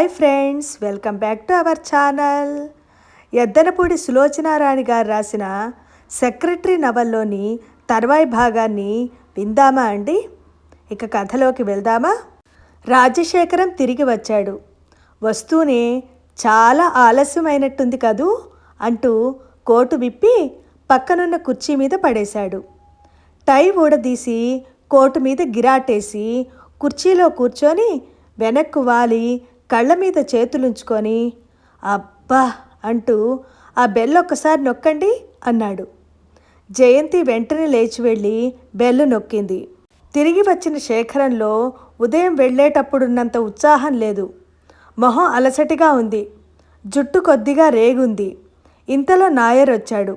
Hi friends welcome back to our channel. Yeddanapudi Sulochanarani గారు రాసిన secretary నవల్లోని తర్వాయి భాగాన్ని విందామా అండి? ఇక కథలోకి వెళ్దామా? రాజశేఖరం తిరిగి వచ్చాడు. వస్తూనే చాలా ఆలస్యమైనట్టుంది కదూ అంటూ కోటు విప్పి పక్కనున్న కుర్చీ మీద పడేశాడు. టై ఊడదీసి కోటు మీద గిరాటేసి కుర్చీలో కూర్చొని వెనక్కు వాలి కళ్ళ మీద చేతులుంచుకొని అబ్బా అంటూ ఆ బెల్ ఒక్కసారి నొక్కండి అన్నాడు. జయంతి వెంటనే లేచి వెళ్ళి బెల్లు నొక్కింది. తిరిగి వచ్చిన శేఖరంలో ఉదయం వెళ్ళేటప్పుడున్నంత ఉత్సాహం లేదు. మొహం అలసటిగా ఉంది. జుట్టు కొద్దిగా రేగుంది. ఇంతలో నాయర్ వచ్చాడు.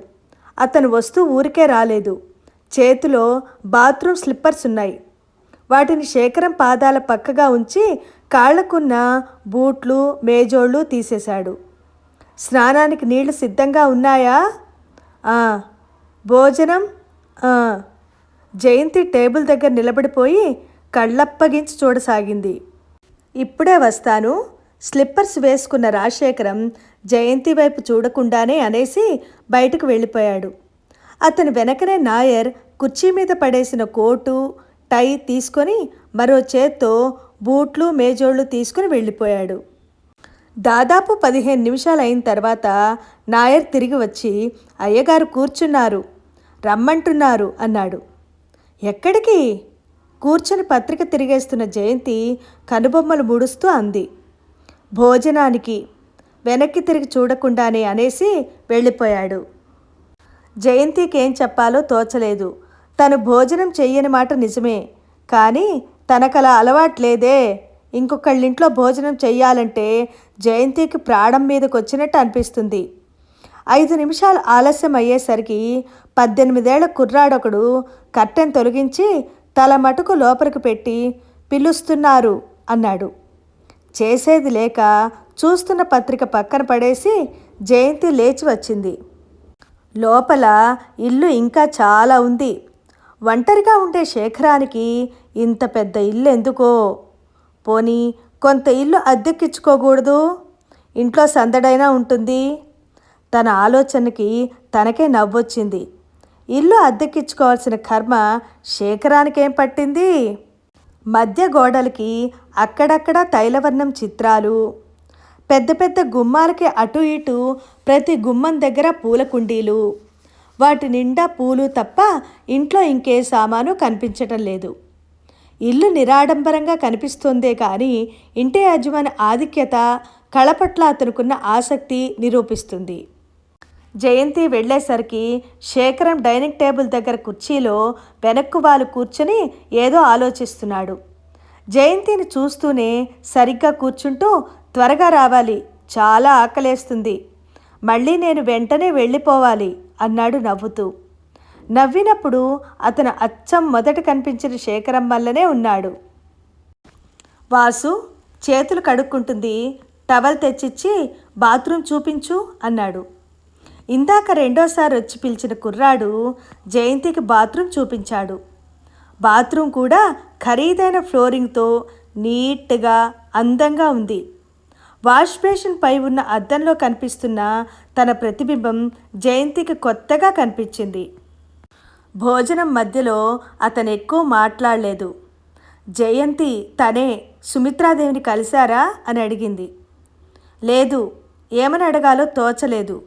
అతను వస్తూ ఊరికే రాలేదు. చేతిలో బాత్రూమ్ స్లిప్పర్స్ ఉన్నాయి. వాటిని శేఖరం పాదాల పక్కగా ఉంచి కాళ్ళకున్న బూట్లు మేజోళ్ళు తీసేశాడు. స్నానానికి నీళ్ళు సిద్ధంగా ఉన్నాయా? భోజనం? జయంతి టేబుల్ దగ్గర నిలబడిపోయి కళ్ళప్పగించి చూడసాగింది. ఇప్పుడే వస్తాను. స్లిప్పర్స్ వేసుకున్న రాజశేఖరం జయంతి వైపు చూడకుండానే అనేసి బయటకు వెళ్ళిపోయాడు. అతని వెనకనే నాయర్ కుర్చీ మీద పడేసిన కోటు టై తీసుకొని మరో చేత్తో బూట్లు మేజోళ్ళు తీసుకుని వెళ్ళిపోయాడు. దాదాపు పదిహేను నిమిషాలు అయిన తర్వాత నాయర్ తిరిగి వచ్చి అయ్యగారు కూర్చున్నారు రమ్మంటున్నారు అన్నాడు. ఎక్కడికి? కూర్చొని పత్రిక తిరిగేస్తున్న జయంతి కనుబొమ్మలు ముడుస్తూ అంది. భోజనానికి వెనక్కి తిరిగి చూడకుండానే అనేసి వెళ్ళిపోయాడు. జయంతికి ఏం చెప్పాలో తోచలేదు. తను భోజనం చెయ్యని మాట నిజమే కానీ తనకలా అలవాట్లేదే. ఇంకొకళ్ళింట్లో భోజనం చెయ్యాలంటే జయంతికి ప్రాణం మీదకి వచ్చినట్టు అనిపిస్తుంది. ఐదు నిమిషాలు ఆలస్యం అయ్యేసరికి పద్దెనిమిదేళ్ళ కుర్రాడొకడు కట్టెను తొలగించి తల మటుకు లోపలికి పెట్టి పిలుస్తున్నారు అన్నాడు. చేసేది లేక చూస్తున్న పత్రిక పక్కన పడేసి జయంతి లేచి వచ్చింది. లోపల ఇల్లు ఇంకా చాలా ఉంది. ఒంటరిగా ఉండే శేఖరానికి ఇంత పెద్ద ఇల్లు ఎందుకో? పోనీ కొంత ఇల్లు అద్దెకిచ్చుకోకూడదు? ఇంట్లో సందడైనా ఉంటుంది. తన ఆలోచనకి తనకే నవ్వొచ్చింది. ఇల్లు అద్దెకిచ్చుకోవాల్సిన కర్మ శేఖరానికేం పట్టింది? మధ్య గోడలకి అక్కడక్కడ తైలవర్ణం చిత్రాలు. పెద్ద పెద్ద గుమ్మాలకి అటు ఇటు ప్రతి గుమ్మం దగ్గర పూల కుండీలు. వాటి నిండా పూలు తప్ప ఇంట్లో ఇంకే సామాను కనిపించటం లేదు. ఇల్లు నిరాడంబరంగా కనిపిస్తోందే కానీ ఇంటి యజమాని ఆధిక్యత కళ పట్ల అతనుకున్న ఆసక్తి నిరూపిస్తుంది. జయంతి వెళ్ళేసరికి శేఖరం డైనింగ్ టేబుల్ దగ్గర కుర్చీలో వెనక్కు వాళ్ళు కూర్చొని ఏదో ఆలోచిస్తున్నాడు. జయంతిని చూస్తూనే సరిగ్గా కూర్చుంటూ త్వరగా రావాలి చాలా ఆకలేస్తుంది. మళ్ళీ నేను వెంటనే వెళ్ళిపోవాలి అన్నాడు నవ్వుతూ. నవ్వినప్పుడు అతను అచ్చం మొదట కనిపించిన శేఖరం వల్లనే ఉన్నాడు. వాసు చేతులు కడుక్కుంటుంది. టవల్ తెచ్చిచ్చి బాత్రూమ్ చూపించు అన్నాడు. ఇందాక రెండోసారి వచ్చి పిలిచిన కుర్రాడు జయంతికి బాత్రూమ్ చూపించాడు. బాత్రూమ్ కూడా ఖరీదైన ఫ్లోరింగ్తో నీట్గా అందంగా ఉంది. వాష్ బేసిన్ పై ఉన్న అద్దంలో కనిపిస్తున్న తన ప్రతిబింబం జయంతికి కొత్తగా కనిపించింది. భోజనం మధ్యలో అతను ఎక్కువ మాట్లాడలేదు. జయంతి తనే సుమిత్రాదేవిని కలిశారా? అని అడిగింది. లేదు ఏమని అడగాలో తోచలేదు.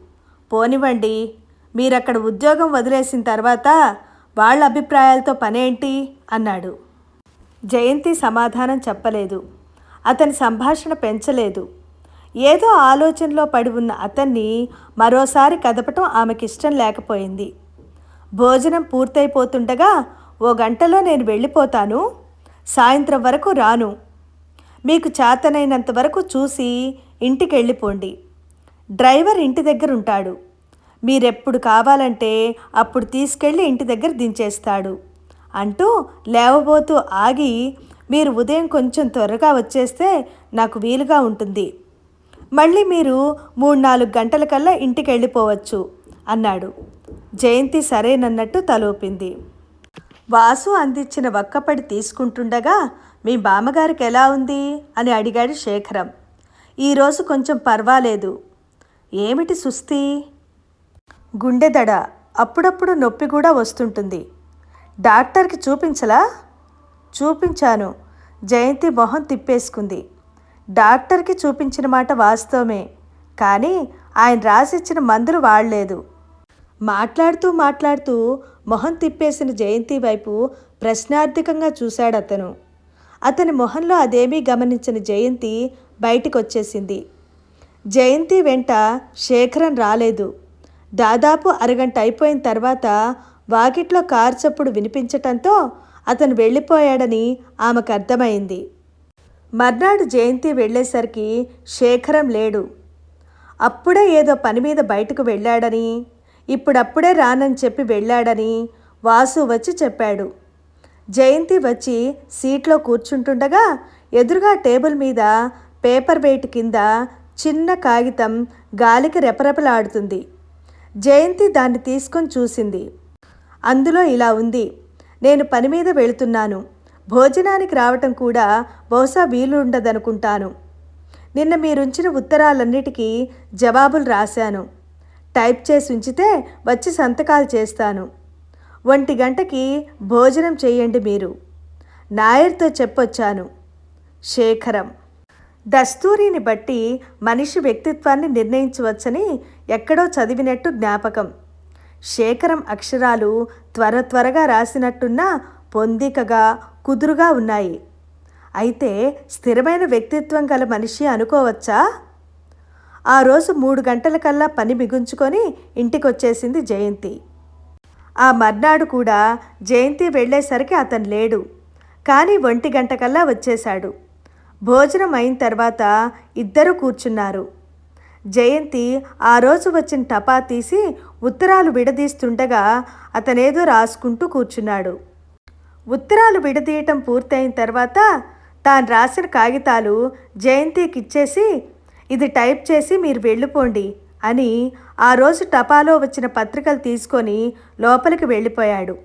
పోనివ్వండి మీరక్కడ ఉద్యోగం వదిలేసిన తర్వాత వాళ్ళ అభిప్రాయాలతో పనేంటి? అన్నాడు. జయంతి సమాధానం చెప్పలేదు. అతని సంభాషణ పెంచలేదు. ఏదో ఆలోచనలో పడి ఉన్న అతన్ని మరోసారి కదపటం ఆమెకిష్టం లేకపోయింది. భోజనం పూర్తయిపోతుండగా ఓ గంటలో నేను వెళ్ళిపోతాను. సాయంత్రం వరకు రాను. మీకు చేతనైనంత వరకు చూసి ఇంటికి వెళ్ళిపోండి. డ్రైవర్ ఇంటి దగ్గర ఉంటాడు. మీరెప్పుడు కావాలంటే అప్పుడు తీసుకెళ్ళి ఇంటి దగ్గర దించేస్తాడు అంటూ లేవబోతూ ఆగి మీరు ఉదయం కొంచెం త్వరగా వచ్చేస్తే నాకు వీలుగా ఉంటుంది. మళ్ళీ మీరు మూడు నాలుగు గంటల కల్లా ఇంటికి వెళ్ళిపోవచ్చు అన్నాడు. జయంతి సరేనన్నట్టు తలూపింది. వాసు అందించిన వక్కపడి తీసుకుంటుండగా మీ బామ్మగారికి ఎలా ఉంది? అని అడిగాడు శేఖరం. ఈరోజు కొంచెం పర్వాలేదు. ఏమిటి సుస్థి? గుండెదడ అప్పుడప్పుడు నొప్పి కూడా వస్తుంటుంది. డాక్టర్కి చూపించలా? చూపించాను. జయంతి మొహం తిప్పేసుకుంది. డాక్టర్కి చూపించిన మాట వాస్తవమే. కానీ ఆయన రాసిచ్చిన మందులు వాడలేదు. మాట్లాడుతూ మాట్లాడుతూ మొహం తిప్పేసిన జయంతి వైపు ప్రశ్నార్థకంగా చూశాడు అతను అతని మొహంలో అదేమీ గమనించిన జయంతి బయటికి వచ్చేసింది జయంతి వెంట శేఖరం రాలేదు. దాదాపు అరగంట అయిపోయిన తర్వాత వాకిట్లో కారు చప్పుడు వినిపించటంతో అతను వెళ్ళిపోయాడని ఆమెకు అర్థమైంది. మర్నాడు జయంతి వెళ్ళేసరికి శేఖరం లేడు. అప్పుడే ఏదో పని మీద బయటకు వెళ్ళాడని ఇప్పుడప్పుడే రానని చెప్పి వెళ్ళాడని వాసు వచ్చి చెప్పాడు. జయంతి వచ్చి సీట్లో కూర్చుంటుండగా ఎదురుగా టేబుల్ మీద పేపర్ వెయిట్ కింద చిన్న కాగితం గాలికి రెపరెపలాడుతుంది. జయంతి దాన్ని తీసుకొని చూసింది. అందులో ఇలా ఉంది. నేను పని మీద వెళుతున్నాను. భోజనానికి రావటం కూడా బహుశా వీలుండదనుకుంటాను. నిన్న మీరుంచిన ఉత్తరాలన్నిటికీ జవాబులు రాశాను. టైప్ చేసి ఉంచితే వచ్చి సంతకాలు చేస్తాను. ఒంటి గంటకి భోజనం చేయండి మీరు. నాయర్తో చెప్పొచ్చాను. శేఖరం దస్తూరిని బట్టి మనిషి వ్యక్తిత్వాన్ని నిర్ణయించవచ్చని ఎక్కడో చదివినట్టు జ్ఞాపకం. శేఖరం అక్షరాలు త్వర త్వరగా రాసినట్టున్న పొందికగా కుదురుగా ఉన్నాయి. అయితే స్థిరమైన వ్యక్తిత్వం గల మనిషి అనుకోవచ్చా? ఆ రోజు మూడు గంటలకల్లా పని మిగుంచుకొని ఇంటికొచ్చేసింది జయంతి. ఆ మర్నాడు కూడా జయంతి వెళ్ళేసరికి అతను లేడు. కానీ ఒంటి గంటకల్లా వచ్చేశాడు. భోజనం అయిన తర్వాత ఇద్దరు కూర్చున్నారు. జయంతి ఆ రోజు వచ్చిన టపా తీసి ఉత్తరాలు విడదీస్తుండగా అతనేదో రాసుకుంటూ కూర్చున్నాడు. ఉత్తరాలు విడదీయటం పూర్తయిన తర్వాత తాను రాసిన కాగితాలు జయంతికిచ్చేసి ఇది టైప్ చేసి మీరు వెళ్ళిపోండి అని ఆ రోజు టపాలో వచ్చిన పత్రికలు తీసుకొని లోపలికి వెళ్ళిపోయాడు.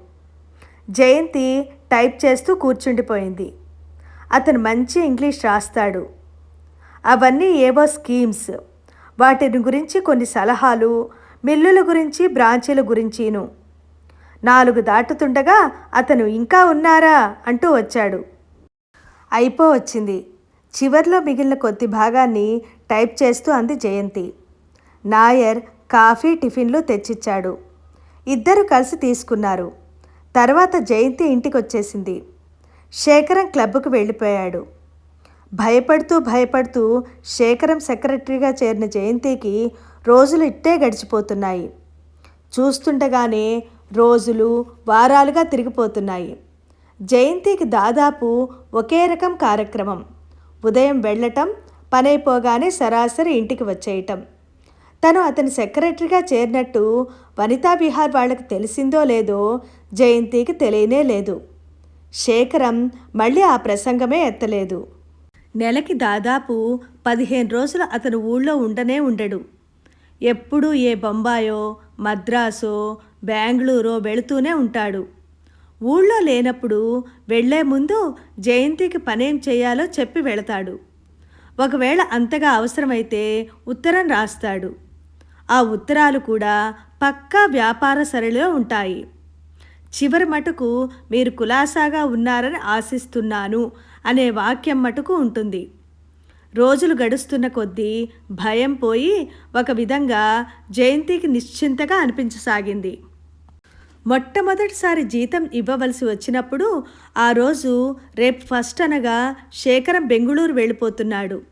జయంతి టైప్ చేస్తూ కూర్చుండిపోయింది. అతను మంచి ఇంగ్లీష్ రాస్తాడు. అవన్నీ ఏవో స్కీమ్స్. వాటిని గురించి కొన్ని సలహాలు మిల్లుల గురించి బ్రాంచీల గురించిను. నాలుగు దాటుతుండగా అతను ఇంకా ఉన్నారా అంటూ వచ్చాడు. అయిపో వచ్చింది. చివర్లో మిగిలిన కొద్ది భాగాన్ని టైప్ చేస్తూ అంది జయంతి. నాయర్ కాఫీ టిఫిన్లు తెచ్చిచ్చాడు. ఇద్దరు కలిసి తీసుకున్నారు. తర్వాత జయంతి ఇంటికి వచ్చేసింది శేఖరం క్లబ్కు వెళ్ళిపోయాడు. భయపడుతూ భయపడుతూ శేఖరం సెక్రటరీగా చేరిన జయంతికి రోజులు ఇట్టే గడిచిపోతున్నాయి. చూస్తుండగానే రోజులు వారాలుగా తిరిగిపోతున్నాయి. జయంతికి దాదాపు ఒకే రకం కార్యక్రమం. ఉదయం వెళ్ళటం పనైపోగానే సరాసరి ఇంటికి వచ్చేయటం. తను అతని సెక్రటరీగా చేరినట్టు వనితా విహార్ వాళ్ళకి తెలిసిందో లేదో జయంతికి తెలియనే లేదు. శేఖరం మళ్ళీ ఆ ప్రసంగమే ఎత్తలేదు. నెలకి దాదాపు పదిహేను రోజులు అతను ఊళ్ళో ఉండనే ఉండడు. ఎప్పుడూ ఏ బొంబాయో మద్రాసో బెంగళూరో వెళుతూనే ఉంటాడు. ఊళ్ళో లేనప్పుడు వెళ్ళే ముందు జయంతికి పనేం చేయాలో చెప్పి వెళతాడు. ఒకవేళ అంతగా అవసరమైతే ఉత్తరం రాస్తాడు. ఆ ఉత్తరాలు కూడా పక్కా వ్యాపార సరళిలో ఉంటాయి. చివరి మటుకు మీరు కులాసాగా ఉన్నారని ఆశిస్తున్నాను అనే వాక్యం మటుకు ఉంటుంది. రోజులు గడుస్తున్న కొద్దీ భయం పోయి ఒక విధంగా జయంతికి నిశ్చింతగా అనిపించసాగింది. మొట్టమొదటిసారి జీతం ఇవ్వవలసి వచ్చినప్పుడు ఆ రోజు రేపు ఫస్ట్ అనగా శేఖరం బెంగుళూరు వెళ్ళిపోతున్నాడు.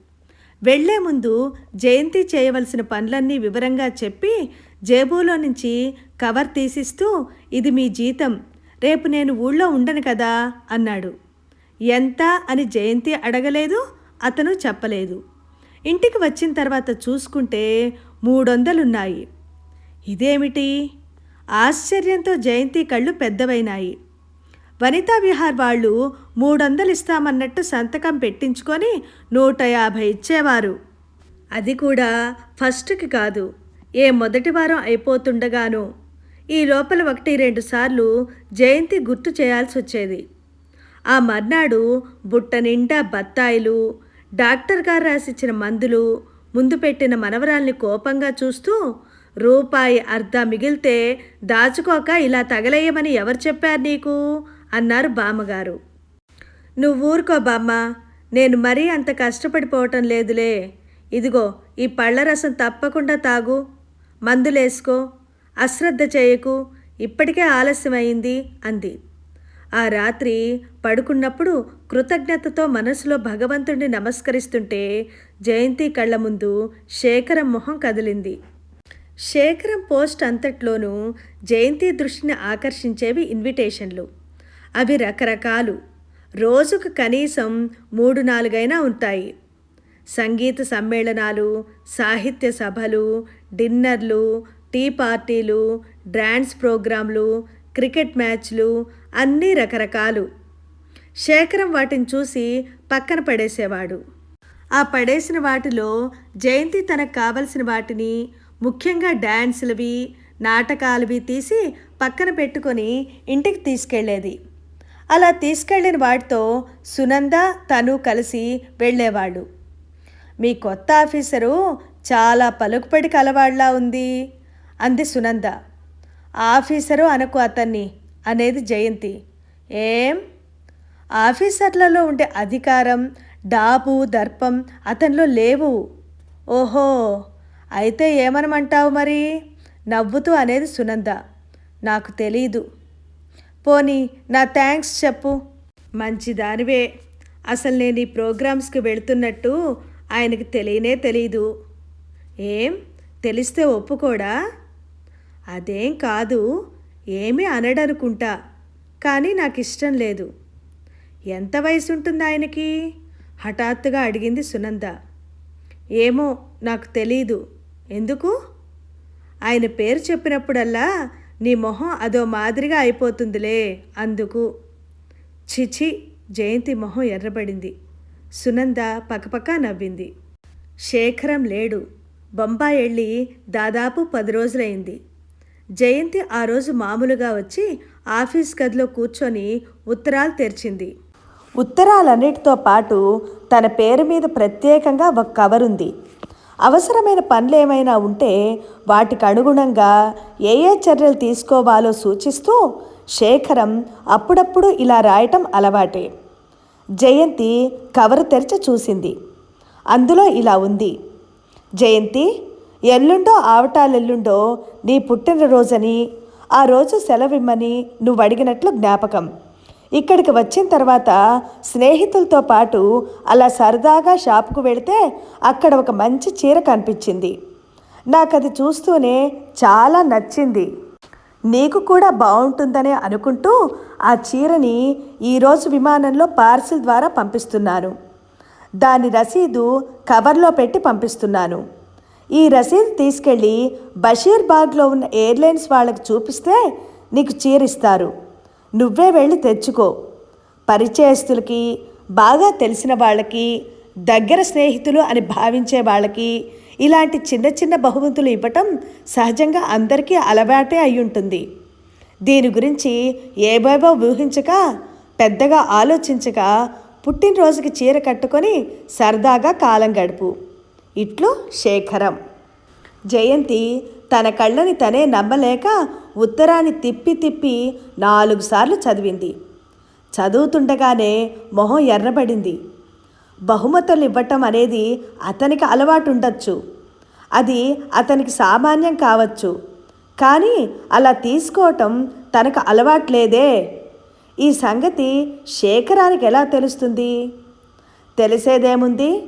వెళ్ళే ముందు జయంతి చేయవలసిన పనులన్నీ వివరంగా చెప్పి జేబులో నుంచి కవర్ తీసిస్తూ ఇది మీ జీతం రేపు నేను ఊళ్ళో ఉండను కదా అన్నాడు. ఎంత? అని జయంతి అడగలేదు అతను చెప్పలేదు. ఇంటికి వచ్చిన తర్వాత చూసుకుంటే మూడొందలున్నాయి. ఇదేమిటి? ఆశ్చర్యంతో జయంతి కళ్ళు పెద్దవైనాయి. వనితా విహార్ వాళ్ళు మూడొందలు ఇస్తామన్నట్టు సంతకం పెట్టించుకొని నూట యాభై ఇచ్చేవారు. అది కూడా ఫస్ట్కి కాదు ఏ మొదటి వారం అయిపోతుండగానో. ఈ లోపల ఒకటి రెండు సార్లు జయంతి గుర్తు చేయాల్సి వచ్చేది. ఆ మర్నాడు బుట్ట నిండా బత్తాయిలు డాక్టర్ గారు రాసిచ్చిన మందులు ముందు పెట్టిన మనవరాల్ని కోపంగా చూస్తూ రూపాయి అర్ధ మిగిలితే దాచుకోక ఇలా తగలేయమని ఎవరు చెప్పారు నీకు? అన్నారు బామ్మగారు. నువ్వు ఊరుకో బామ్మ నేను మరీ అంత కష్టపడిపోవటం లేదులే. ఇదిగో ఈ పళ్ళ రసం తప్పకుండా తాగు. మందులేసుకో అశ్రద్ధ చేయకు ఇప్పటికే ఆలస్యమైంది అంది. ఆ రాత్రి పడుకున్నప్పుడు కృతజ్ఞతతో మనసులో భగవంతుడిని నమస్కరిస్తుంటే జయంతి కళ్ళ ముందు శేఖరం మొహం కదిలింది. శేఖరం పోస్ట్ అంతట్లోనూ జయంతి దృష్టిని ఆకర్షించేవి ఇన్విటేషన్లు. అవి రకరకాలు. రోజుకు కనీసం మూడు నాలుగైనా ఉంటాయి. సంగీత సమ్మేళనాలు సాహిత్య సభలు డిన్నర్లు టీ పార్టీలు డ్రాన్స్ ప్రోగ్రాంలు క్రికెట్ మ్యాచ్లు అన్నీ రకరకాలు. శేఖరం వాటిని చూసి పక్కన పడేసేవాడు. ఆ పడేసిన వాటిలో జయంతి తనకు కావలసిన వాటిని ముఖ్యంగా డ్యాన్సులవి నాటకాలవి తీసి పక్కన పెట్టుకొని ఇంటికి తీసుకెళ్ళేది అలా తీసుకెళ్ళిన వాటితో సునంద తను కలిసి వెళ్ళేవాళ్ళు. మీ కొత్త ఆఫీసరు చాలా పలుకుపడి కలవాళ్ళా ఉంది అంది సునంద. ఆఫీసరు అనకు అతన్ని అనేది జయంతి. ఏం? ఆఫీసర్లలో ఉండే అధికారం డాబు దర్పం అతనిలో లేవు. ఓహో! అయితే ఏమనమంటావు మరి? నవ్వుతూ అనేది సునంద. నాకు తెలీదు. పోనీ నా థ్యాంక్స్ చెప్పు. మంచిదానివే. అసలు నేను ఈ ప్రోగ్రామ్స్కి వెళుతున్నట్టు ఆయనకి తెలియనే తెలీదు. ఏం? తెలిస్తే ఒప్పుకోడా? అదేం కాదు. ఏమీ అనడనుకుంటా. కానీ నాకు ఇష్టం లేదు. ఎంత వయసు ఉంటుంది ఆయనకి? హఠాత్తుగా అడిగింది సునంద. ఏమో నాకు తెలీదు. ఎందుకు? ఆయన పేరు చెప్పినప్పుడల్లా నీ మొహం అదో మాదిరిగా అయిపోతుందిలే అందుకు. చిచి జయంతి మొహం ఎర్రబడింది. సునంద పకపక నవ్వింది. శేఖరం లేడు. బొంబాయి వెళ్ళి దాదాపు పది రోజులైంది జయంతి ఆ రోజు మామూలుగా వచ్చి ఆఫీస్ గదిలో కూర్చొని ఉత్తరాలు తెరిచింది. ఉత్తరాలన్నిటితో పాటు తన పేరు మీద ప్రత్యేకంగా ఒక కవర్ ఉంది అవసరమైన పనులు ఏమైనా ఉంటే వాటికి అనుగుణంగా ఏ ఏ చర్యలు తీసుకోవాలో సూచిస్తూ శేఖరం అప్పుడప్పుడు ఇలా రాయటం అలవాటే. జయంతి కవర్ తెరిచి చూసింది. అందులో ఇలా ఉంది. జయంతి ఎల్లుండో ఆవటాలెల్లుండో నీ పుట్టినరోజని ఆ రోజు సెలవిమ్మని నువ్వు అడిగినట్లు జ్ఞాపకం. ఇక్కడికి వచ్చిన తర్వాత స్నేహితులతో పాటు అలా సరదాగా షాపుకు వెళితే అక్కడ ఒక మంచి చీర కనిపించింది. నాకు అది చూస్తూనే చాలా నచ్చింది. నీకు కూడా బాగుంటుందనే అనుకుంటూ ఆ చీరని ఈరోజు విమానంలో పార్సిల్ ద్వారా పంపిస్తున్నాను. దాని రసీదు కవర్లో పెట్టి పంపిస్తున్నాను. ఈ రసీదు తీసుకెళ్ళి బషీర్బాగ్లో ఉన్న ఎయిర్లైన్స్ వాళ్ళకి చూపిస్తే నీకు చీరిస్తారు. నువ్వే వెళ్ళి తెచ్చుకో. పరిచయస్తులకి బాగా తెలిసిన వాళ్ళకి దగ్గర స్నేహితులు అని భావించే వాళ్ళకి ఇలాంటి చిన్న చిన్న బహుమతులు ఇవ్వటం సహజంగా అందరికీ అలవాటే అయి ఉంటుంది దీని గురించి ఏవేవో ఊహించక పెద్దగా ఆలోచించక పుట్టినరోజుకి చీర కట్టుకొని సరదాగా కాలం గడుపు. ఇట్లు శేఖరం. జయంతి తన కళ్ళని తనే నమ్మలేక ఉత్తరాన్ని తిప్పి తిప్పి నాలుగు సార్లు చదివింది. చదువుతుండగానే మొహం ఎర్రబడింది. బహుమతులు ఇవ్వటం అనేది అతనికి అలవాటు ఉండొచ్చు అది అతనికి సామాన్యం కావచ్చు. కానీ అలా తీసుకోవటం తనకు అలవాట్లేదే. ఈ సంగతి శేఖరానికి ఎలా తెలుస్తుంది? తెలిసేదేముంది?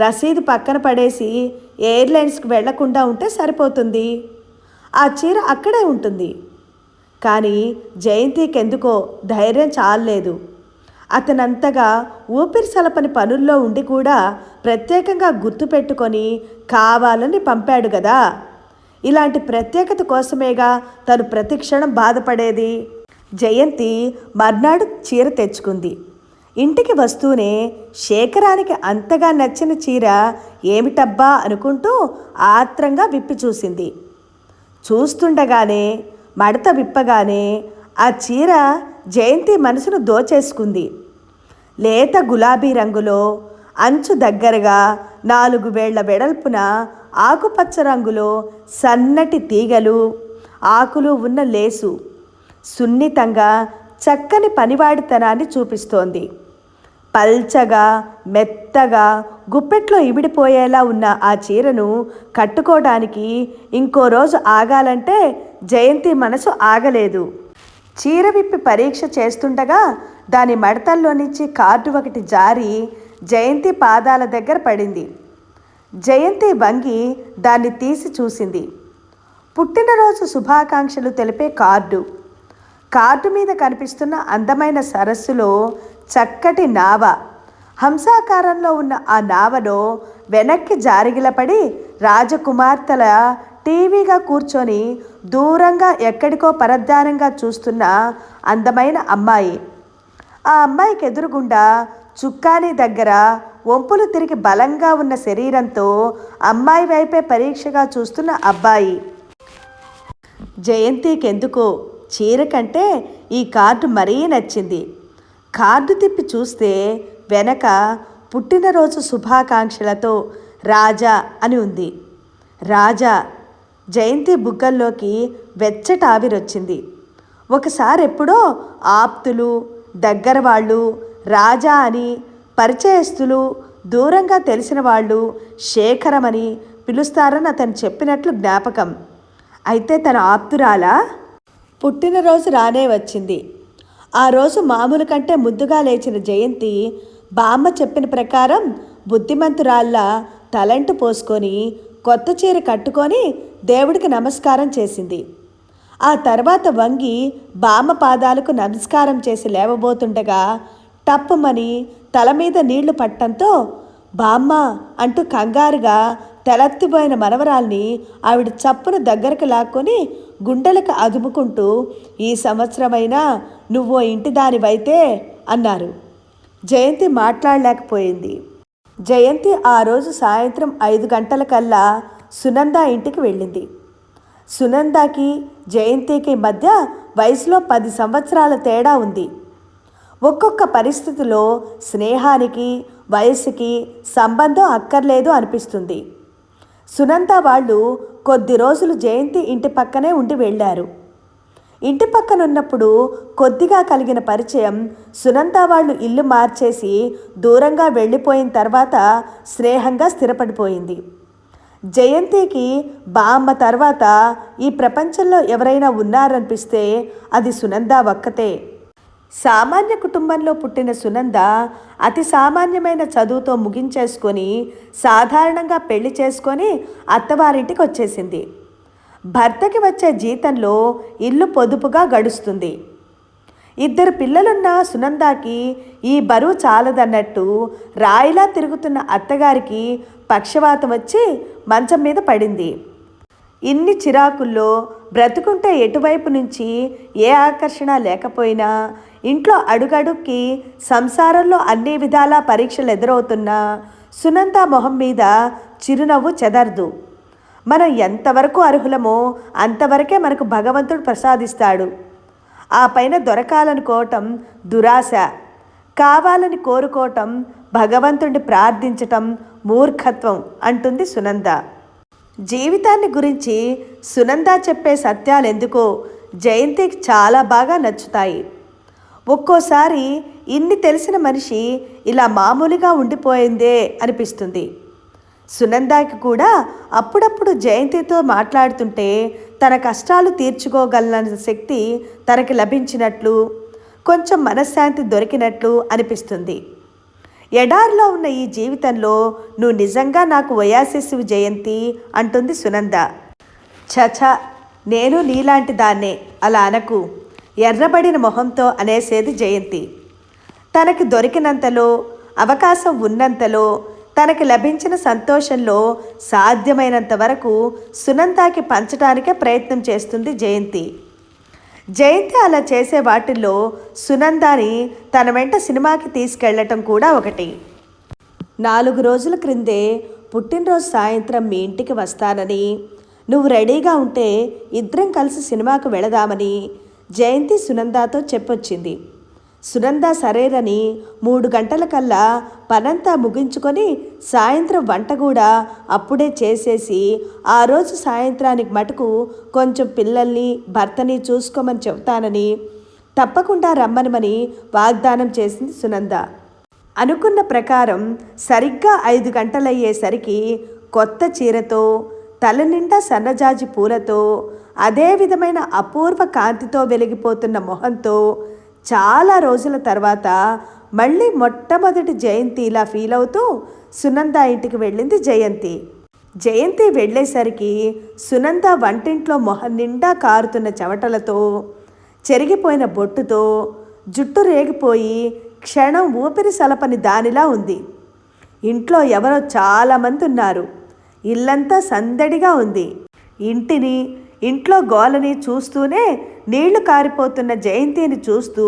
రసీదు పక్కన పడేసి ఎయిర్లైన్స్కి వెళ్ళకుండా ఉంటే సరిపోతుంది. ఆ చీర అక్కడే ఉంటుంది. కానీ జయంతికి ఎందుకో ధైర్యం చాలలేదు. అతనంతగా ఊపిరి సలపని పనుల్లో ఉండి కూడా ప్రత్యేకంగా గుర్తుపెట్టుకొని కావాలని పంపాడు కదా ఇలాంటి ప్రత్యేకత కోసమేగా తను ప్రతిక్షణం బాధపడేది. జయంతి మర్నాడు చీర తెచ్చుకుంది. ఇంటికి వస్తూనే శేఖరానికి అంతగా నచ్చిన చీర ఏమిటబ్బా అనుకుంటూ ఆత్రంగా విప్పి చూసింది. చూస్తుండగానే మడత విప్పగానే ఆ చీర జయంతి మనసును దోచేసుకుంది. లేత గులాబీ రంగులో అంచు దగ్గరగా నాలుగు వేళ్ళ వెడల్పున ఆకుపచ్చ రంగులో సన్నటి తీగలు ఆకులు ఉన్న లేసు సున్నితంగా చక్కని పనివాడితనాన్ని చూపిస్తోంది. పల్చగా మెత్తగా గుప్పెట్లో ఇమిడిపోయేలా ఉన్న ఆ చీరను కట్టుకోవడానికి ఇంకో రోజు ఆగాలంటే జయంతి మనసు ఆగలేదు. చీర విప్పి పరీక్ష చేస్తుండగా దాని మడతల్లో నుంచి కార్డు ఒకటి జారి జయంతి పాదాల దగ్గర పడింది. జయంతి వంగి దాన్ని తీసి చూసింది. పుట్టినరోజు శుభాకాంక్షలు తెలిపే కార్డు. కాటు మీద కనిపిస్తున్న అందమైన సరస్సులో చక్కటి నావ. హంసాకారంలో ఉన్న ఆ నావలో వెనక్కి జారిగిలపడి రాజకుమార్తెల టీవీగా కూర్చొని దూరంగా ఎక్కడికో పరధ్యానంగా చూస్తున్న అందమైన అమ్మాయి. ఆ అమ్మాయికి ఎదురుగుండా చుక్కాని దగ్గర వంపులు తిరిగి బలంగా ఉన్న శరీరంతో అమ్మాయి వైపే పరీక్షగా చూస్తున్న అబ్బాయి. జయంతికెందుకో? చీర కంటే ఈ కార్డు మరీ నచ్చింది. కార్డు తిప్పి చూస్తే వెనక పుట్టినరోజు శుభాకాంక్షలతో రాజా అని ఉంది. రాజా జయంతి బుగ్గల్లోకి వెచ్చట ఆవిరొచ్చింది ఒకసారి ఎప్పుడో ఆప్తులు దగ్గర వాళ్ళు రాజా అని పరిచయస్తులు దూరంగా తెలిసిన వాళ్ళు శేఖరమని పిలుస్తారని అతను చెప్పినట్లు జ్ఞాపకం. అయితే తన ఆప్తురాలా? పుట్టినరోజు రానే వచ్చింది. ఆ రోజు మామూలు కంటే ముద్దుగా లేచిన జయంతి బామ్మ చెప్పిన ప్రకారం బుద్ధిమంతురాల్లా తలంటు పోసుకొని కొత్త చీర కట్టుకొని దేవుడికి నమస్కారం చేసింది. ఆ తర్వాత వంగి బామ్మ పాదాలకు నమస్కారం చేసి లేవబోతుండగా టప్పమని తల మీద నీళ్ళు పట్టంతో బామ్మ అంటూ కంగారుగా తెలత్తిపోయిన మనవరాల్ని ఆవిడ చప్పున దగ్గరకు లాక్కొని గుండెలకు అదుముకుంటూ ఈ సంవత్సరమైనా నువ్వో ఇంటి దానివైతే అన్నారు. జయంతి మాట్లాడలేకపోయింది. జయంతి ఆ రోజు సాయంత్రం ఐదు గంటలకల్లా సునంద ఇంటికి వెళ్ళింది. సునందకి జయంతికి మధ్య వయసులో పది సంవత్సరాల తేడా ఉంది. ఒక్కొక్క పరిస్థితిలో స్నేహానికి వయసుకి సంబంధం అక్కర్లేదు అనిపిస్తుంది. సునంద వాళ్ళు కొద్ది రోజులు జయంతి ఇంటి పక్కనే ఉండి వెళ్ళారు. ఇంటి పక్కన ఉన్నప్పుడు కొద్దిగా కలిగిన పరిచయం సునంత వాళ్ళు ఇల్లు మార్చేసి దూరంగా వెళ్ళిపోయిన తర్వాత స్నేహంగా స్థిరపడిపోయింది. జయంతికి బామ్మ తర్వాత ఈ ప్రపంచంలో ఎవరైనా ఉన్నారనిపిస్తే అది సునంద ఒక్కతే. సామాన్య కుటుంబంలో పుట్టిన సునంద అతి సామాన్యమైన చదువుతో ముగించేసుకొని సాధారణంగా పెళ్ళి చేసుకొని అత్తవారింటికి వచ్చేసింది. భర్తకి వచ్చే జీతంలో ఇల్లు పొదుపుగా గడుస్తుంది. ఇద్దరు పిల్లలున్న సునందాకి ఈ బరువు చాలదన్నట్టు రాయిలా తిరుగుతున్న అత్తగారికి పక్షవాతం వచ్చి మంచం మీద పడింది. ఇన్ని చిరాకుల్లో బ్రతుకుంటే ఎటువైపు నుంచి ఏ ఆకర్షణ లేకపోయినా ఇంట్లో అడుగడుక్కి సంసారంలో అన్ని విధాలా పరీక్షలు ఎదురవుతున్నా సునంద మొహం మీద చిరునవ్వు చెదర్దు. మనం ఎంతవరకు అర్హులమో అంతవరకే మనకు భగవంతుడు ప్రసాదిస్తాడు. ఆ పైన దొరకాలనుకోవటం దురాశ. కావాలని కోరుకోవటం భగవంతుడిని ప్రార్థించటం మూర్ఖత్వం అంటుంది సునంద. జీవితాన్ని గురించి సునంద చెప్పే సత్యాలు ఎందుకో జయంతికి చాలా బాగా నచ్చుతాయి. ఒక్కోసారి ఇన్ని తెలిసిన మనిషి ఇలా మామూలుగా ఉండిపోయిందే అనిపిస్తుంది. సునందాకి కూడా అప్పుడప్పుడు జయంతితో మాట్లాడుతుంటే తన కష్టాలు తీర్చుకోగలన శక్తి తనకి లభించినట్లు కొంచెం మనశ్శాంతి దొరికినట్లు అనిపిస్తుంది. ఎడారిలో ఉన్న ఈ జీవితంలో నువ్వు నిజంగా నాకు వయాశిస్సువు జయంతి అంటుంది సునంద. చచ నేను నీలాంటి దాన్నే అలా అనకు. ఎర్రబడిన మొహంతో అనేసేది జయంతి. తనకి దొరికినంతలో అవకాశం ఉన్నంతలో తనకి లభించిన సంతోషంలో సాధ్యమైనంత వరకు సునందాకి పంచడానికే ప్రయత్నం చేస్తుంది జయంతి. జయంతి అలా చేసే వాటిల్లో సునందాని తన వెంట సినిమాకి తీసుకెళ్ళటం కూడా ఒకటి. నాలుగు రోజుల క్రిందే పుట్టినరోజు సాయంత్రం మీ ఇంటికి వస్తానని నువ్వు రెడీగా ఉంటే ఇద్దరం కలిసి సినిమాకు వెళదామని జయంతి సునందాతో చెప్పొచ్చింది. సునంద సరేనని మూడు గంటల కల్లా పనంతా ముగించుకొని సాయంత్రం వంట కూడా అప్పుడే చేసేసి ఆ రోజు సాయంత్రానికి మటుకు కొంచెం పిల్లల్ని భర్తని చూసుకోమని చెబుతానని తప్పకుండా రమ్మనమని వాగ్దానం చేసింది సునంద. అనుకున్న ప్రకారం సరిగ్గా ఐదు గంటలయ్యేసరికి కొత్త చీరతో తల నిండా సన్నజాజి పూలతో అదే విధమైన అపూర్వ కాంతితో వెలిగిపోతున్న మొహంతో చాలా రోజుల తర్వాత మళ్ళీ మొట్టమొదటి జయంతి ఇలా ఫీల్ అవుతూ సునంద ఇంటికి వెళ్ళింది జయంతి. జయంతి వెళ్ళేసరికి సునంద వంటింట్లో మొహం నిండా కారుతున్న చెమటలతో చెరిగిపోయిన బొట్టుతో జుట్టు రేగిపోయి క్షణం ఊపిరి సలపని దానిలా ఉంది. ఇంట్లో ఎవరో చాలామంది ఉన్నారు. ఇల్లంతా సందడిగా ఉంది. ఇంటిని ఇంట్లో గోలని చూస్తూనే నీళ్ళు కారిపోతున్న జయంతిని చూస్తూ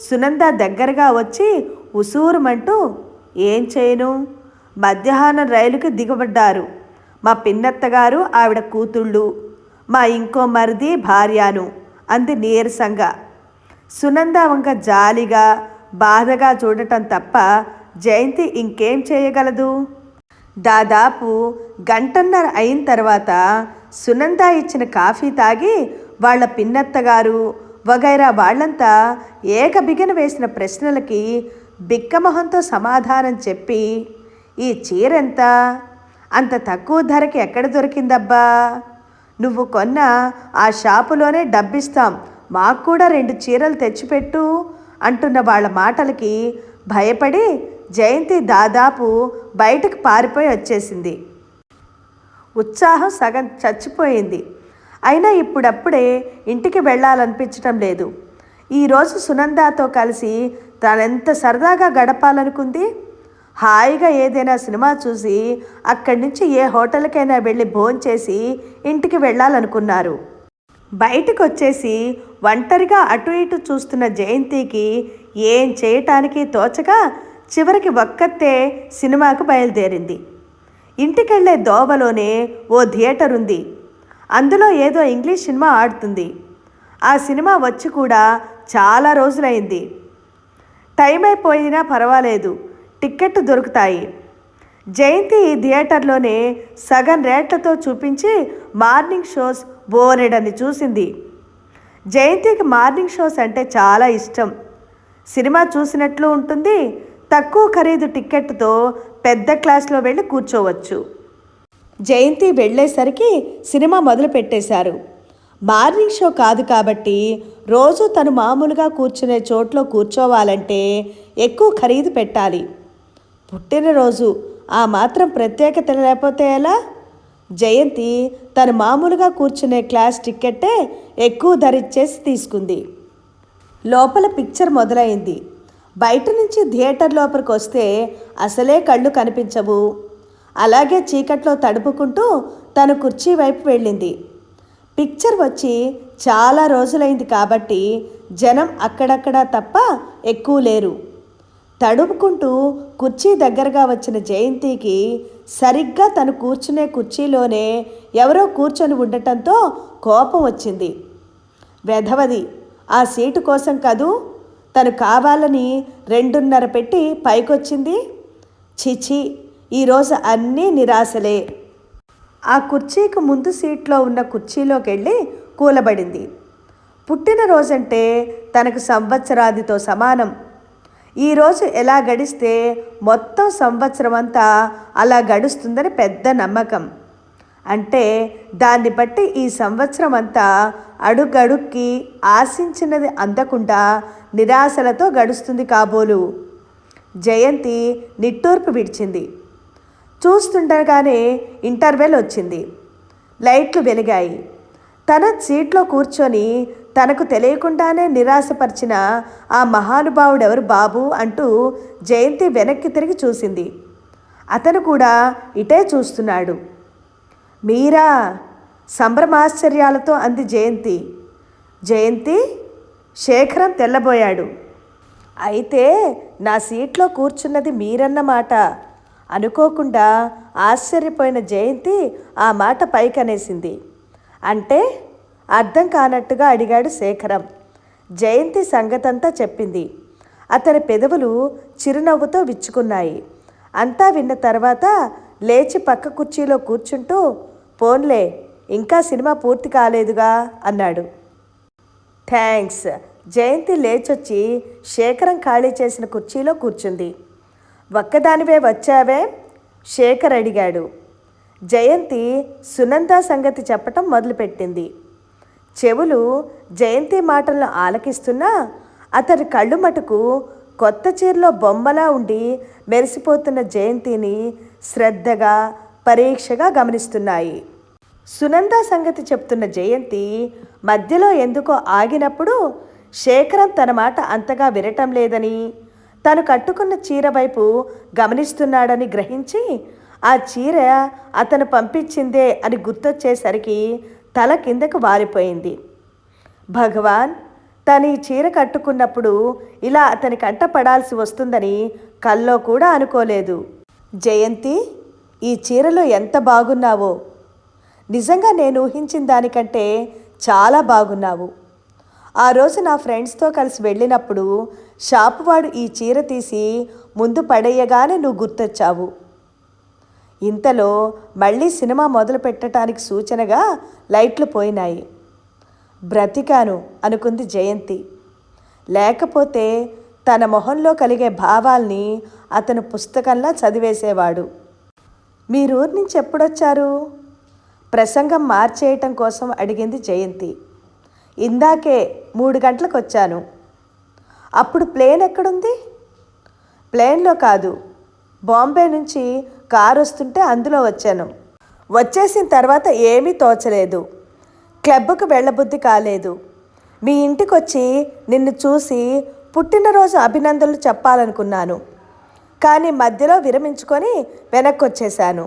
సునంద దగ్గరగా వచ్చి ఉసూరుమంటూ ఏం చేయను? మధ్యాహ్నం రైలుకి దిగబడ్డారు. మా పిన్నత్తగారు ఆవిడ కూతుళ్ళు. మా ఇంకో మరిది భార్యను అంది నీరసంగా. సునంద వంక జాలిగా బాధగా చూడటం తప్ప జయంతి ఇంకేం చేయగలదు? దాదాపు గంటన్నర అయిన తర్వాత సునంద ఇచ్చిన కాఫీ తాగి వాళ్ళ పిన్నత్తగారు వగైరా వాళ్ళంతా ఏకబిగిన వేసిన ప్రశ్నలకి బిక్కమొహంతో సమాధానం చెప్పి ఈ చీరెంత? అంత తక్కువ ధరకి ఎక్కడ దొరికిందబ్బా? నువ్వు కొన్న ఆ షాపులోనే డబ్బిస్తాం. మాకు కూడా రెండు చీరలు తెచ్చిపెట్టు అంటున్న వాళ్ళ మాటలకి భయపడి జయంతి దాదాపు బయటకు పారిపోయి వచ్చేసింది. ఉత్సాహం సగం చచ్చిపోయింది. అయినా ఇప్పుడప్పుడే ఇంటికి వెళ్ళాలనిపించటం లేదు. ఈరోజు సునందాతో కలిసి తానెంత సరదాగా గడపాలనుకుంది? హాయిగా ఏదైనా సినిమా చూసి అక్కడి నుంచి ఏ హోటల్కైనా వెళ్ళి భోంచేసి ఇంటికి వెళ్ళాలనుకున్నారు. బయటకు వచ్చేసి ఒంటరిగా అటు ఇటు చూస్తున్న జయంతికి ఏం చేయటానికి తోచగా చివరికి ఒక్కతే సినిమాకు బయలుదేరింది. ఇంటికెళ్ళే దోవలోనే ఓ థియేటర్ ఉంది. అందులో ఏదో ఇంగ్లీష్ సినిమా ఆడుతుంది. ఆ సినిమా వచ్చి కూడా చాలా రోజులైంది. టైం అయిపోయినా పర్వాలేదు. టిక్కెట్ దొరుకుతాయి. జయంతి ఈ థియేటర్లోనే సగం రేట్లతో చూపించి మార్నింగ్ షోస్ బోరెడని చూసింది. జయంతికి మార్నింగ్ షోస్ అంటే చాలా ఇష్టం. సినిమా చూసినట్లు ఉంటుంది తక్కువ ఖరీదు టిక్కెట్తో పెద్ద క్లాస్లో వెళ్ళి కూర్చోవచ్చు. జయంతి వెళ్ళేసరికి సినిమా మొదలు పెట్టేశారు మార్నింగ్ షో కాదు కాబట్టి రోజు తను మామూలుగా కూర్చునే చోట్లో కూర్చోవాలంటే ఎక్కువ ఖరీదు పెట్టాలి. పుట్టినరోజు ఆ మాత్రం ప్రత్యేకత లేకపోతే ఎలా? జయంతి తను మామూలుగా కూర్చునే క్లాస్ టిక్కెట్టే ఎక్కువ ధరిచ్చేసి తీసుకుంది. లోపల పిక్చర్ మొదలైంది. బయట నుంచి థియేటర్ లోపలికి వస్తే అసలే కళ్ళు కనిపించవు. అలాగే చీకట్లో తడుపుకుంటూ తన కుర్చీ వైపు వెళ్ళింది. పిక్చర్ వచ్చి చాలా రోజులైంది కాబట్టి జనం అక్కడక్కడా తప్ప ఎక్కువ లేరు. తడుపుకుంటూ కుర్చీ దగ్గరగా వచ్చిన జయంతికి సరిగ్గా తను కూర్చునే కుర్చీలోనే ఎవరో కూర్చొని ఉండటంతో కోపం వచ్చింది. వెధవది ఆ సీటు కోసం కదూ? తను కావాలని రెండున్నర పెట్టి పైకొచ్చింది. చిచి ఈరోజు అన్నీ నిరాశలే. ఆ కుర్చీకి ముందు సీట్లో ఉన్న కుర్చీలోకి వెళ్ళి కూలబడింది పుట్టినరోజంటే తనకు సంవత్సరాదితో సమానం. ఈరోజు ఎలా గడిస్తే మొత్తం సంవత్సరం అంతా అలా గడుస్తుందని పెద్ద నమ్మకం. అంటే దాన్ని బట్టి ఈ సంవత్సరం అంతా అడుగడుక్కి ఆశించినది అందకుండా నిరాశలతో గడుస్తుంది కాబోలు. జయంతి నిట్టూర్పు విడిచింది. చూస్తుండగానే ఇంటర్వెల్ వచ్చింది. లైట్లు వెలిగాయి. తన సీట్లో కూర్చొని తనకు తెలియకుండానే నిరాశపరిచిన ఆ మహానుభావుడెవరు బాబు అంటూ జయంతి వెనక్కి తిరిగి చూసింది. అతను కూడా ఇటే చూస్తున్నాడు. మీరా సంభ్రమాశ్చర్యాలతో అంది జయంతి. జయంతి శేఖరం తెల్లబోయాడు. అయితే నా సీట్లో కూర్చున్నది మీరన్నమాట. అనుకోకుండా ఆశ్చర్యపోయిన జయంతి ఆ మాట పైకనేసింది. అంటే అర్థం కానట్టుగా అడిగాడు శేఖరం. జయంతి సంగతంతా చెప్పింది. అతని పెదవులు చిరునవ్వుతో విచ్చుకున్నాయి. అంతా విన్న తర్వాత లేచి పక్క కుర్చీలో కూర్చుంటూ పోన్లే ఇంకా సినిమా పూర్తి కాలేదుగా అన్నాడు. థ్యాంక్స్ జయంతి లేచొచ్చి శేఖరం ఖాళీ చేసిన కుర్చీలో కూర్చుంది. ఒక్కదానివే వచ్చావే? శేఖర్ అడిగాడు. జయంతి సునంద సంగతి చెప్పటం మొదలుపెట్టింది. చెవులు జయంతి మాటలను ఆలకిస్తున్నా అతడి కళ్ళు మటుకు కొత్త చీరలో బొమ్మలా ఉండి మెరిసిపోతున్న జయంతిని శ్రద్ధగా పరీక్షగా గమనిస్తున్నాయి. సునంద సంగతి చెప్తున్న జయంతి మధ్యలో ఎందుకో ఆగినప్పుడు శేఖరం తన మాట అంతగా వినటం లేదని తను కట్టుకున్న చీర వైపు గమనిస్తున్నాడని గ్రహించి ఆ చీర అతను పంపించిందే అని గుర్తొచ్చేసరికి తల కిందకు వారిపోయింది. భగవాన్ తను ఈ చీర కట్టుకున్నప్పుడు ఇలా అతని కంట పడాల్సి వస్తుందని కల్లో కూడా అనుకోలేదు. జయంతి ఈ చీరలో ఎంత బాగున్నావో? నిజంగా నేను ఊహించిన దానికంటే చాలా బాగున్నావు. ఆ రోజు నా ఫ్రెండ్స్తో కలిసి వెళ్ళినప్పుడు షాపు వాడు ఈ చీర తీసి ముందు పడేయగానే నువ్వు గుర్తొచ్చావు. ఇంతలో మళ్ళీ సినిమా మొదలు పెట్టడానికి సూచనగా లైట్లు పోయినాయి. బ్రతికాను అనుకుంది జయంతి. లేకపోతే తన మొహంలో కలిగే భావాల్ని అతను పుస్తకంలా చదివేసేవాడు. మీరూరు నుంచి ఎప్పుడొచ్చారు? ప్రసంగం మార్చేయటం కోసం అడిగింది జయంతి. ఇందాకే మూడు గంటలకు వచ్చాను అప్పుడు ప్లేన్ ఎక్కడుంది? ప్లేన్లో కాదు. బాంబే నుంచి కారు వస్తుంటే అందులో వచ్చాను. వచ్చేసిన తర్వాత ఏమీ తోచలేదు. క్లబ్కు వెళ్ళబుద్ధి కాలేదు. మీ ఇంటికొచ్చి నిన్ను చూసి పుట్టినరోజు అభినందనలు చెప్పాలనుకున్నాను. కానీ మధ్యలో విరమించుకొని వెనక్కి వచ్చేశాను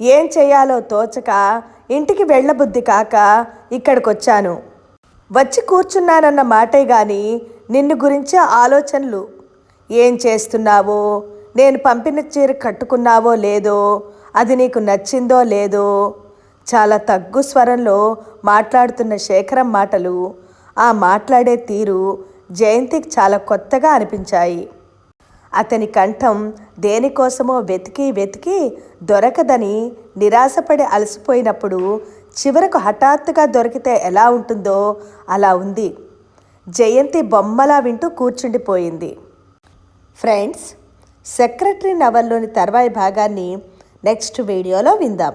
ఏం చేయాలో తోచక ఇంటికి వెళ్ళబుద్ధి కాక ఇక్కడికి వచ్చాను వచ్చి కూర్చున్నానన్న మాటే గాని నిన్ను గురించే ఆలోచనలు. ఏం చేస్తున్నావో నేను పంపిన చీర కట్టుకున్నావో లేదో అది నీకు నచ్చిందో లేదో చాలా తగ్గు స్వరంలో మాట్లాడుతున్న శేఖరం మాటలు ఆ మాట్లాడే తీరు జయంతికి చాలా కొత్తగా అనిపించాయి. అతని కంఠం దేనికోసమో వెతికి వెతికి దొరకదని నిరాశపడి అలసిపోయినప్పుడు చివరకు హఠాత్తుగా దొరికితే ఎలా ఉంటుందో అలా ఉంది. జయంతి బొమ్మలా వింటూ కూర్చుండిపోయింది. ఫ్రెండ్స్ సెక్రటరీ నవల్లోని తర్వాయి భాగాన్ని నెక్స్ట్ వీడియోలో విందాం.